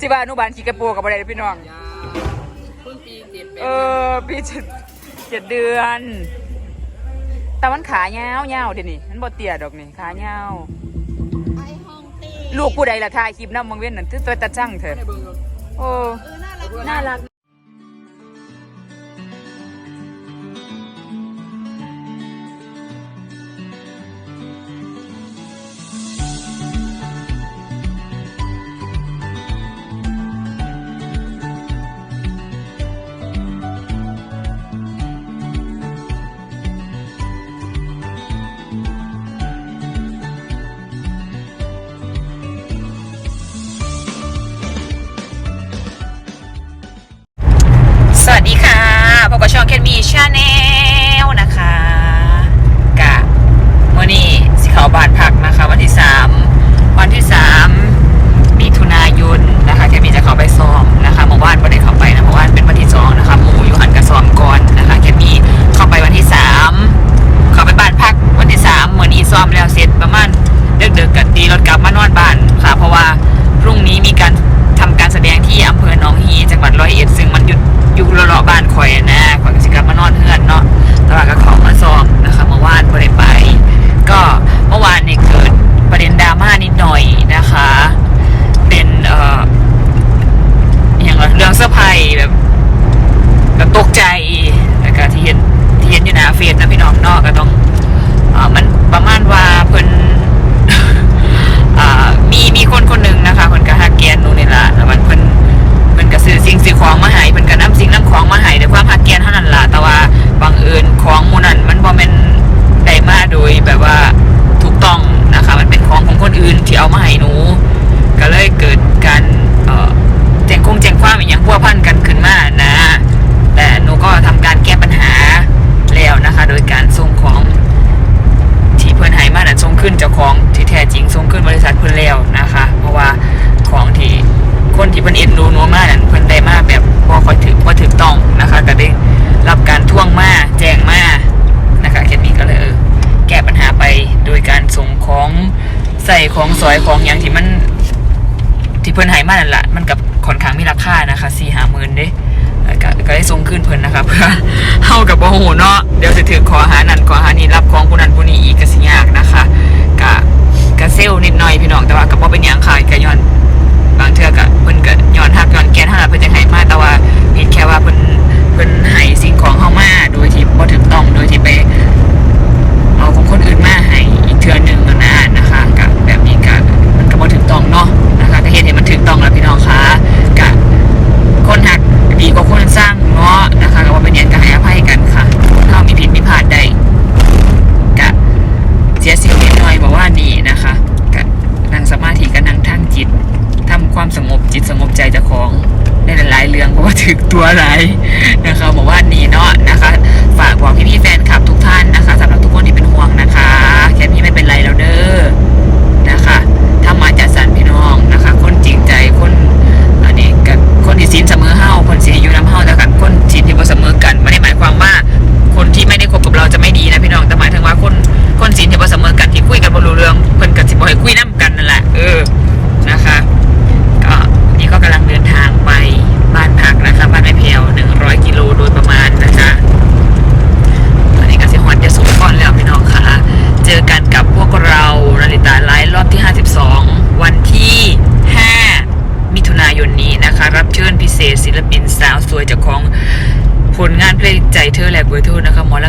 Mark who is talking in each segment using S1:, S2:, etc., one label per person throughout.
S1: สิว่าอนุบาลขี่กระโปรงกับอะไรพี่น้อง
S2: ยาเพิ่งปีเจ็ดแปด
S1: เออปีเจ็ดเจ็ดเดือน แต่มันขาเงาวเงาวเดี๋ยวนี้มันบ่เตี้ยดอกนี่ขาเงาว
S3: ไปห้องตี
S1: ลูกผู้ใดล่ะทายคลิปน้ำมังเว้นนั่นคือตัวตาจังเถอะ
S2: ให้เบิ่งก่อน
S1: โอ้
S3: เออน่ารัก
S1: น่ารัก ว่าถูกต้องนะคะมันเป็นของของคนอื่นที่เอามาให้หนู ก็เลยเกิดการแจ้งคงแจ้งความอย่างพัวพันกันขึ้นมานะ แต่หนูก็ทำการแก้ปัญหาแล้วนะคะ โดยการส่งของที่เพื่อนให้มานั้นส่งขึ้นเจ้าของที่แท้จริงส่งขึ้นบริษัทเพื่อนแล้วนะคะ เพราะว่าของที่คนที่เพิ่นเอ็นดูหนัวมานั้นเพิ่นได้มาแบบบ่ค่อยถือบ่ถูกต้องนะคะ ก็ได้รับการท่วงมาแจ้งมา ของใส่ของสอยของอย่างที่มัน ที่เพิ่นให้มานั่นแหละมันกับค่อนข้างมีราคานะคะสี่ห้าหมื่นเด้วก็ก็ได้ส่งขึ้นเพิ่นนะคะเพื่อเฮากับบ่ฮู้เนาะเดี๋ยวสิถือขอหานั่นขอหานี่รับของผู้นั้นผู้นี้อีกก็สิยากนะคะกะกะเซลนิดหน่อยพี่น้องแต่ว่าก็บ่เป็นหยังค่ะก็ย้อนบางเทื่อก็เพิ่นก็ย้อนฮักย้อนแกนเฮาล่ะเพิ่นจะให้มาแต่ว่าผิดแค่ว่าเพิ่นเพิ่นให้สิ่งของเฮามาโดยที่บ่ถูกต้อง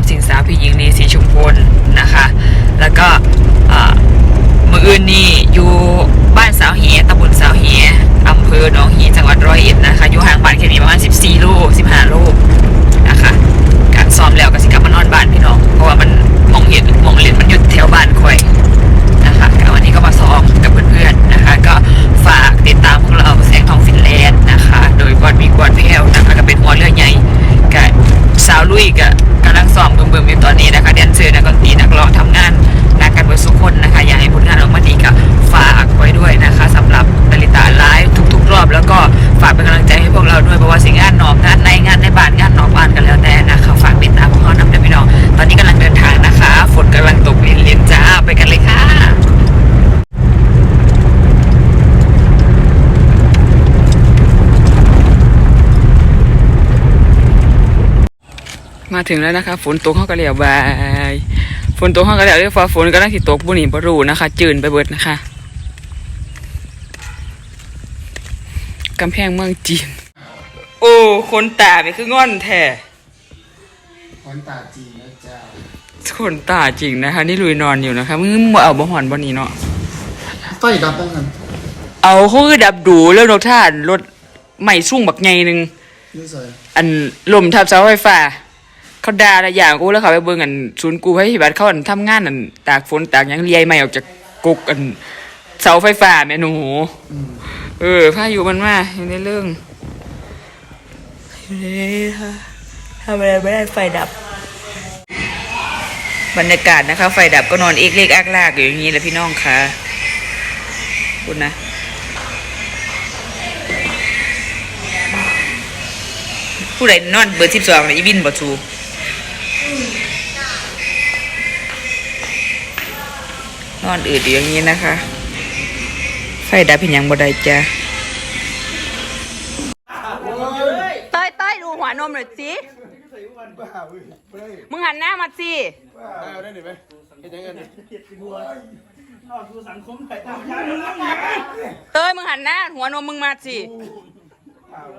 S1: นะคะหมสิงสาพี่หญิงลีสีชุมพลนะคะ แล้วก็มืออื่นนี่อยู่บ้านสาวเฮียตำบลสาวเฮียอำเภอหนองฮีจังหวัดร้อยเอ็ดนะคะอยู่ห่างบ้านแค่นี้ประมาณ็นกำลังใจให้พวกเราด้วยเพราะว่าสิ่งงานหนอกงานในงานในบ้านงานนอกบ้านกันแล้วแต่นะคะฝากติดตามพวกเรานำเด้อพี่น้องตอนนี้กำลังเดินทางนะคะ ฝนกำลังตกลินลินจ้าไปกันเลยค่ะมาถึงแล้วนะคะ ฝนตกห้องกระเหลี่ยวบายฝนตกห้องกระเหลี่ยวเรียกฟ้าฝนกำลังที่ตกบุหนี่บรูนะคะ จืนไปเบิดนะคะ กำแพงเมืองจีน โอ้คนตาไปคืองอนแท้
S4: คนตาจีนนะเจ้า
S1: คนตาจริงนะคะ นี่ลุยนอนอยู่นะคะมึงบ่เอาบ่หอนบ่นี้เนาะ
S4: ไฟดับตั้งกัน
S1: เอาเขาคือดับดูแล้วรถท่านรถใหม่สุ่งบักไงหนึ่ง
S4: นี่ใส่
S1: อันลมทับเสาไฟฟ้าเขาด่าอะไรอย่างกูแล้วเขาไปเบิ่งอันศูนย์กูให้บัตรเขาอันทำงานอันตากฝนตากหยังเลียไม่ออกจากกุกอันเสาไฟฟ้าแม่หนู เออพายุมันมาอยู่ในเรื่องเฮ้ยทำอะไรไม่ได้ไฟดับ บรรยากาศนะคะ ไฟดับก็นอนเอกเล็กอักลากอยู่อย่างนี้แหละพี่น้องค่ะคุณนะผู้ใดนอนเบอร์สิบสองเลยอีวินบอทูนอนอืดอยู่อย่างนี้นะคะ ไฟดับเพียงยังบ่ได้จ้ะเต้ยเต้ยดูหัวนมหน่อยสิ มึงหันหน้ามาสิ เต้ยมึงหันหน้า หัวนมมึงมาสิ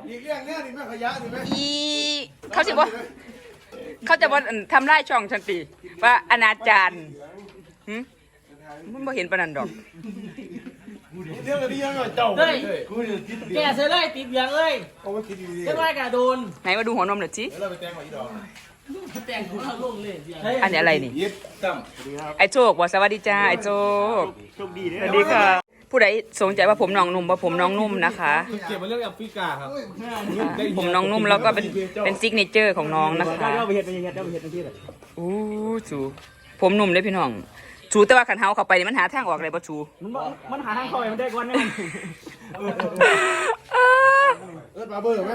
S4: อีกเรื่องเนี้ยนี่แม่ขยะนี่ไหม
S1: อีเขาสิว่าเขาจะว่าทำไล่ช่องฉันตีว่าอนาจารหึมันบ่เห็นปานนันดอก
S4: เรื่องอะไรยังไงเจ้า
S2: เฮ้ยแกเสียเลยติดเหลืองเลย
S4: เอาไว้คิดดีๆ
S2: เรียกว่ากระโดน
S1: ไหนมาดูหัวนมหน่อยสิ
S4: แล้วเราไปแจ้งหมออีดอก
S2: แต่งหัวเราลงเลยเอั
S1: นนี้อะไรนี่
S4: ยิบตั้ม
S1: ไอ้โชคบอกสวัสดีจ้าไอ้โชคโชคดีสวัสดีค่ะ ผู้ใดสนใจว่าผมน้องนุ่มว่าผมน้องนุ่มนะคะ
S5: เกี่ยวกับเรื่องแอฟริกาครับ
S1: ผมน้องนุ่มแล้วก็เป็นเป็นซิกเนเจอร์ของน้องนะคะ
S5: เจ้าไปเห็ดไปเห็ดเจ้าไปเห็ดตรงที่ไหน
S1: อู้จูผมนุ่มเลยพี่น้อง จูแต่ว่าขันเฮาเข้าไปนี่มันหาทางออกเลยป่จู
S5: มันบอกมันหาทางเข้าไปมันได้ก่อนเนี่ย
S4: เอิร์ดมาเบอร์ไหม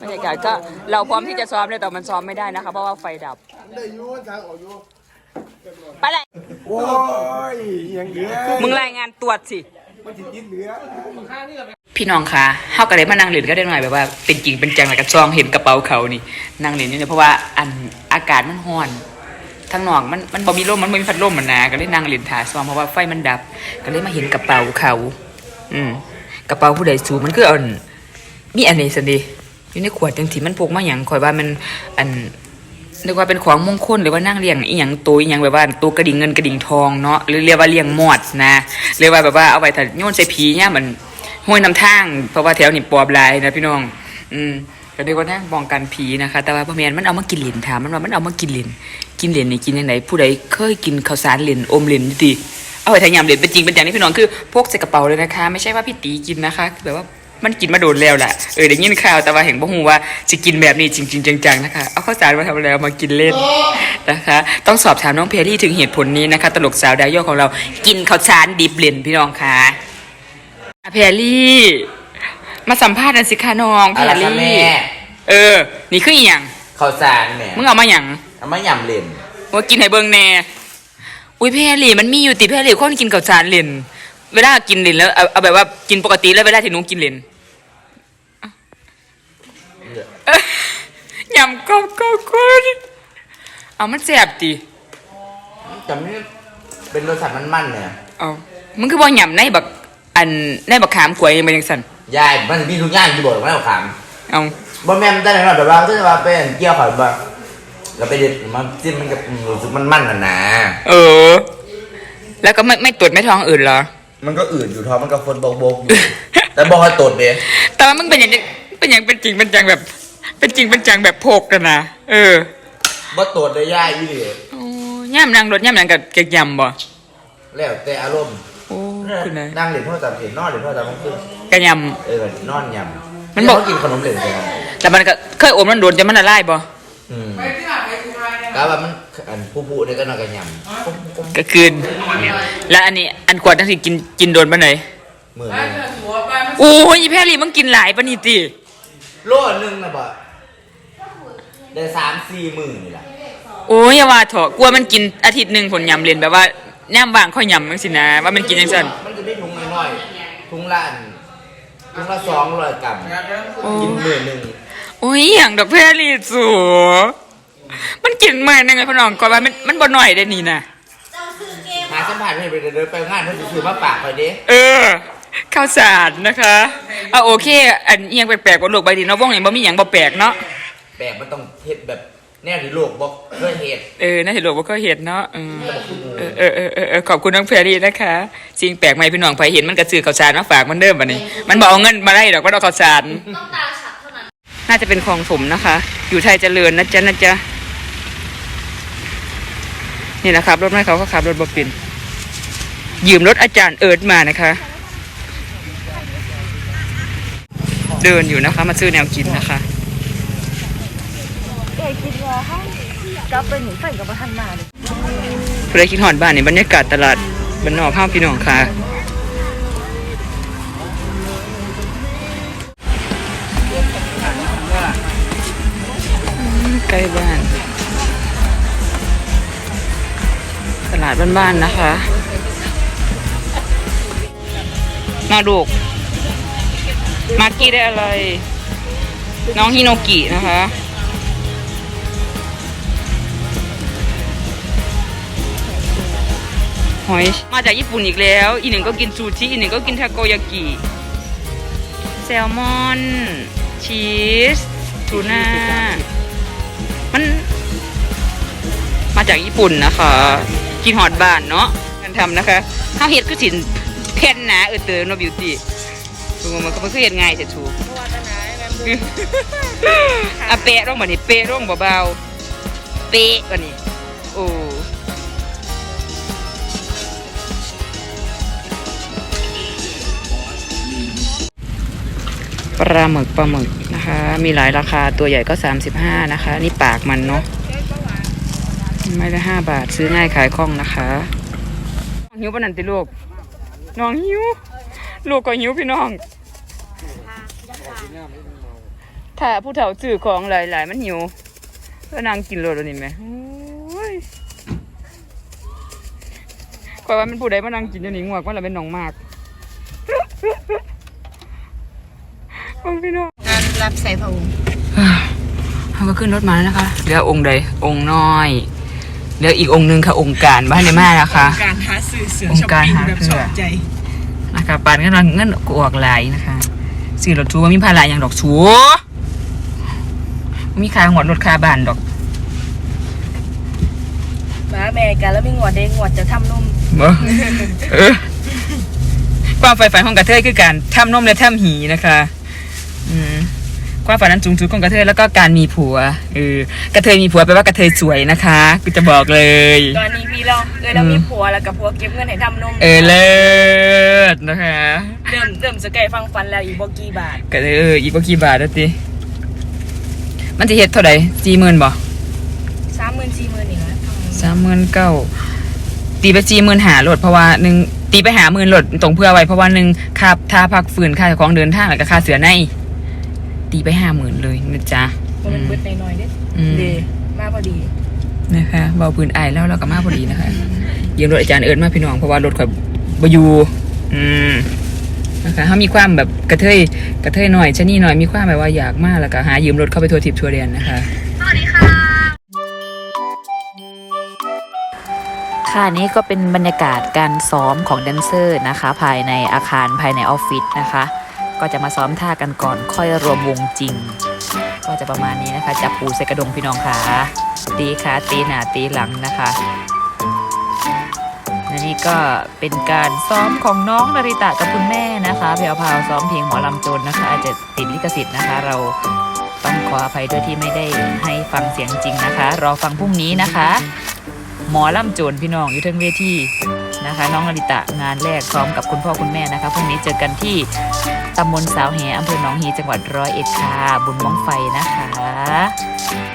S1: บรรยากาศก็เราพร้อมที่จะซ้อมเลยแต่มันซ้อมไม่ได้นะคะเพราะว่าไฟดับ
S4: ได้อยูทางออกอยู
S1: ไปเลย
S4: โอ้ยยังเหลือ
S1: มึงรายงานตรวจสิ
S4: มันจิตยินเหลือ
S1: พี่น้องคะเฮาก็เลยมานั่งเล่นก็ได้หน่อยแบบว่า เป็นจริงเป็นจังแล้วก็ซองเห็นกระเป๋าเขานี่นั่งเล่นอยู่เนี่ยเพราะว่าอันอากาศมันร้อน ทั้งนอกมันมันบ่มีลมมันบ่มีพัดลมมันนะก็เลยนั่งเล่นถ่าซ้องเพราะว่าไฟมันดับ ก็เลยมาเห็นกระเป๋าเขา อืมกระเป๋าผู้ใดสูงมันคืออันมีอันนี้สินดีอยู่ในขวดจังที่มันพกมาหยังข่อยว่ามันอันนึกว่าเป็นของมงคลหรือว่านั่งเลี้ยงอีหยังตัวอีหยังแบบว่าตัวกระดิ่งเงินกระดิ่งทองเนาะหรือเรียกว่าเลี้ยงมอดนะเรียกว่าแบบว่าเอาไปถ้าโยนใส่ผีเนี่ยมันห้วยน้ำทางเพราะว่าแถวนี้ปอบลายนะพี่น้อง อืม ก็เรียกว่านั่งป้องกันผีนะคะ แต่ว่าพ่อแม่นมันเอามากินเหรียญถามมันว่ามันเอามากินเหรียญกินเหรียญนี่กินยังไงผู้ใดเคยกินข้าวสารเหรียญอมเหรียญอยู่ติเอาไปทายามเหรียญเป็นจริงเป็นอย่างนี้พี่น้องคือพกใส่กระเป๋าเลยนะคะ ไม่ใช่ว่าพี่ตีกินนะคะแบบว่ามันกินมาโดนแล้วแหละเออได้ยินข่าวแต่ว่าเห็นบ่ฮู้ว่าจะกินแบบนี้จริง ๆ จังๆนะคะเอาข้าวสารมาทำอะไรเอามากินเล่นนะคะ ต้องสอบถามน้องเพรี่ถึงเหตุผลนี้นะคะ ตลกสาวดาวโยของเรา กินข้าวสารดิบเหรียญพี่น้องค่ะอะแพรลี่ มาสัมภาษณ์หนันสิคะน้องแพ
S6: อะไร
S1: ร
S6: คะ
S1: ลี่
S6: แม่
S1: เออ นี่คืออหย่าง
S6: ข้าวสารแหม่
S1: มึงเอามาอย่าง
S6: เอามาหยำเล่น
S1: ว่ากินให้เบิ่งแน่อุ้ยแพรลี่มันมีอยู่ติแพรลี่คนกินข้าวสารเล่นเวลากินเล่นแล้วเอาเอาแบบว่ากินปกติแล้วเวลาที่หนูกินเล่นอะเอ้ยยำกบกบกบเอามันแสบติ
S6: จำนี่เป็นรสชาติมันๆเนี่ย
S1: เอามึงคือบ่ยำในบักอันในบักขามกล้วยยังเป็นจังซั่น
S6: ยายมันมีทุกอย่างที่บอกว่าเราขาม
S1: เอา
S6: บ่แม่นแต่ไหนหรอกแต่ว่าถ้าว่าเป็นเกี่ยวขอยบ่เราไปเด็ดมันจิ้มมันกับรู้สึกมันมันๆน่ะนะ
S1: เออ แล้วก็ไม่ไม่ตรวจไม่ท้องอื่นเหรอ
S6: มันก็อืดอยู่ท้องมันก็ฟนโบกๆอยู่แต่บอกให้ตดเด้
S1: แต่ว่ามึงเป็นอย่างนี้เป็นอย่างเป็นจริงเป็นจังแบบ เป็นจริงเป็นจังแบบโพกกันนะเออ
S6: บ่ตดเลยยายอยู่ดิ
S1: โอ้ย่ำนางรถย่ำนางกับเกยำบ่
S6: แล้วแต่อารมณ์
S1: โอ้ คุณนาย
S6: นั่งเล่นโทรศัพท์เห็นนอนเล่นโทรศัพท์มันคือก
S1: ระย
S6: เออนอนยำ
S1: มันบอก
S6: เดี๋ยวเขากินขนมเล่นกันำ
S1: แต่มันก็เคยอมมันโดนจะมันละลายบ่
S6: อืมกะว่ามันอันผู้ๆนี่ก็นอนกันยำ
S1: ก็คืน แล้วอันนี้อันขวดทั้งสิกินกินโดนปะไหน
S6: มือหนึง
S1: โอ้ยอีแพรรี่มึงกินหลายปะนี่ติ
S6: โลหนึงนะบ่ได้สามสี่หมื่นนี่แหละ
S1: โอ้ยอย่าว่าเถอะกลัวมันกินอาทิตย์หนึ่งผลยำเรียนแบบว่า แนมบางค่อยยำมั้งสินะ ว่ามันกินยังซั่น
S6: มันจะได้ถุงน้อยๆถุงละอันถุงละสองร้อยกรัม
S1: โอ้
S6: กินหมื่นหนึ่ง
S1: โอ้อุ้ยอย่างดอกแพรรี่สูมันกินเมื่อยังไงพี่น้องก่อนว่ามันมันบ่หน่อยได้นี่นะ
S6: หาสัมผัสให้ไปเดินไปงานเพื่อนจะถือมาปากไปดิ
S1: เออข้าวสารนะคะเอาโอเค อันเอียงแปลกๆกว่าโลกใบดินเนาะวงนี้บ่มีหยังบ่แปลกเนาะ
S6: แปลกมันต้องเฮ็ดแบบ แนวที่โลกบอกเคยเฮ็ด
S1: เออน่าเห็นโลกบ่เคยเห็นเนาะเออเออเออเออเออเออขอบคุณน้องแพรรี่นะคะสิ่งแปลกใหม่พี่น้องไปเห็นมันกระซื้อข้าวสารมาฝากมันเดิมบัดนี้ มันบ่เอาเงินมาได้ดอกว่าเอาข้าวสารน่าจะเป็นคลองถมนะคะ อยู่ไทยเจริญนะจ๊ะนะจ๊ะ นี่นะครับ รถไม่เขาก็ขับรถบ่เป็นยืมรถอาจารย์เอิร์ดมานะคะ เดินอยู่นะคะ มาซื้อแนวกินนะคะ
S3: กลับไปหนีไฟกับพันมาเลย
S1: เพื่อคิดหอดบ้านในบรรยากาศตลาดบรรนอกข้าวพี่น้องค่ะใกล้บ้าน ตลาดบ้านๆนะคะ มาดูกมากี้ได้อะไร น้องฮิโนกินะคะ หอยมาจากญี่ปุ่นอีกแล้ว อีกหนึ่งก็กินซูชิอีกหนึ่งก็กินทาโกยากิแซลมอน ชีสทูน่ามัน มาจากญี่ปุ่นนะคะ กินหอดบ้านเนาะกันทำนะคะข้าวเห็ดคือสินเพนหนาเออเตอร์โนบิวตี้ถูกมันก็มันคือเห็ดง่ายแต่ถูกอะเปะร่องแบบนี้เปะร่องเบาๆเปะกว่านี้โอ้ ปลาหมึกปลาหมึกนะคะ มีหลายราคาตัวใหญ่ก็ 35 นะคะ นี่ปากมันเนาะไม่ได้5บาทซื้อง่ายขายคล่องนะคะน้องหิวปนันติลูกน้องหิว ลูกก็หิวพี่น้องถ้าผู้เฒ่าซื้อของหลายๆมันหิวก็นางกินโลดนี่ไหมโอ้ยกว่าว่ามันผู้ใดมานั่งกินอยู่นี่งวกว่าเราเป็นน้องมาก โอ้ยพี่น้อง
S3: งาน รับใส่ผ้าห่ม
S1: เขาก็ขึ้นรถมาแล้วนะคะเหลือองค์ใดองค์น้อยเหลืออีกองค์หนึ่งค่ะองค์การบ้านในมานะคะ
S2: การหาซื้อเสือ
S1: อง
S2: ช้อ
S1: ค์
S2: ป
S1: การ
S2: ปิ้ง
S1: หา
S2: แบบ
S1: เสื้
S2: ช
S1: อ
S2: อบใจ
S1: นะคะปานก็นอนเงินกออกหลายนะคะซื้อรถทัวร์มีภาระอย่างดอกชัวมีค่าหัวรถค่าบ้านดอก
S3: มาแม่กันแล้วมีงวดเด้งวดจะทำนุ่ม
S1: บ่เออความใฝ่ฝันของกระเทยคือการทำนมและทำหีนะคะ อืม ความฝันนั้นสูงสุดของกระเทยแล้วก็การมีผัวเออกระเทยมีผัวแปลว่ากระเทยสวยนะคะกูจะบอกเลย
S3: ตอนนี้พี่เราเออเรามีผัวแล้วกับผัวเก็บเงินให้ทำนุ่ม
S1: เออเลิศนะคะ
S3: เริ่มเริ่มสกายฟังฟันแล้วอีกบ่กี่บาท
S1: ก็เอออีกว่ากี่บาทแล้วติมันจะเฮ็ดเท่าไหร่สี่หมื่นบ่
S3: สามหมื่นสี่หมื่นนี่นะ
S1: สามหมื่นเก้าตีไปสี่หมื่นหาโหลดเพราะว่าหนึ่งตีไปหาหมื่นโหลดตรงเพื่อไว้เพราะว่าหนึ่งค่าท่าพักฝืนค่าของเดินทางแล้วก็ค่าเสือใน ตีไปห้าหมื่นเลยนะจ๊ะ
S3: มันเป็นเบิดน้อยๆเด้
S1: อืม
S3: เดมาพอดี
S1: นะคะเบาปืนไอายแล้วเราก็มาพอดีนะคะยืมรถอาจารย์เอิญมาพี่น้องเพราะว่ารถข่อยบอยูอืมนะคะเขามีความแบบกระเทยกระเทยหน่อยชะนี่หน่อยมีความแบบว่าอยากมากแล้วก็หายืมรถเข้าไปทัวร์ทิพย์ทัวร์เรียนนะคะ
S7: ค่ะนี่ก็เป็นบรรยากาศการซ้อมของแดนเซอร์นะคะ ภายในอาคารภายในออฟฟิศนะคะ ก็จะมาซ้อมท่ากันก่อนค่อยรวมวงจริง ก็จะประมาณนี้นะคะ จับปูใส่กระดงพี่น้องค่ะตีขาตีหน้าตีหลังนะคะและนี่ก็เป็นการซ้อมของน้องนาริตะกับคุณแม่นะคะแพรวพราวซ้อมเพลงหมอลำโจรนะคะ อาจจะติดลิขสิทธิ์นะคะ เราต้องขออภัยด้วยที่ไม่ได้ให้ฟังเสียงจริงนะคะ รอฟังพรุ่งนี้นะคะ หมอลำโจรพี่น้องอยู่ทั้งเวทีนะคะ น้องนาริตะงานแรกพร้อมกับคุณพ่อคุณแม่นะคะพรุ่งนี้เจอกันที่ ตำบลสาวแหอำเภอหนองฮีจังหวัดร้อยเอ็ดค่ะ บุญมองไฟนะคะ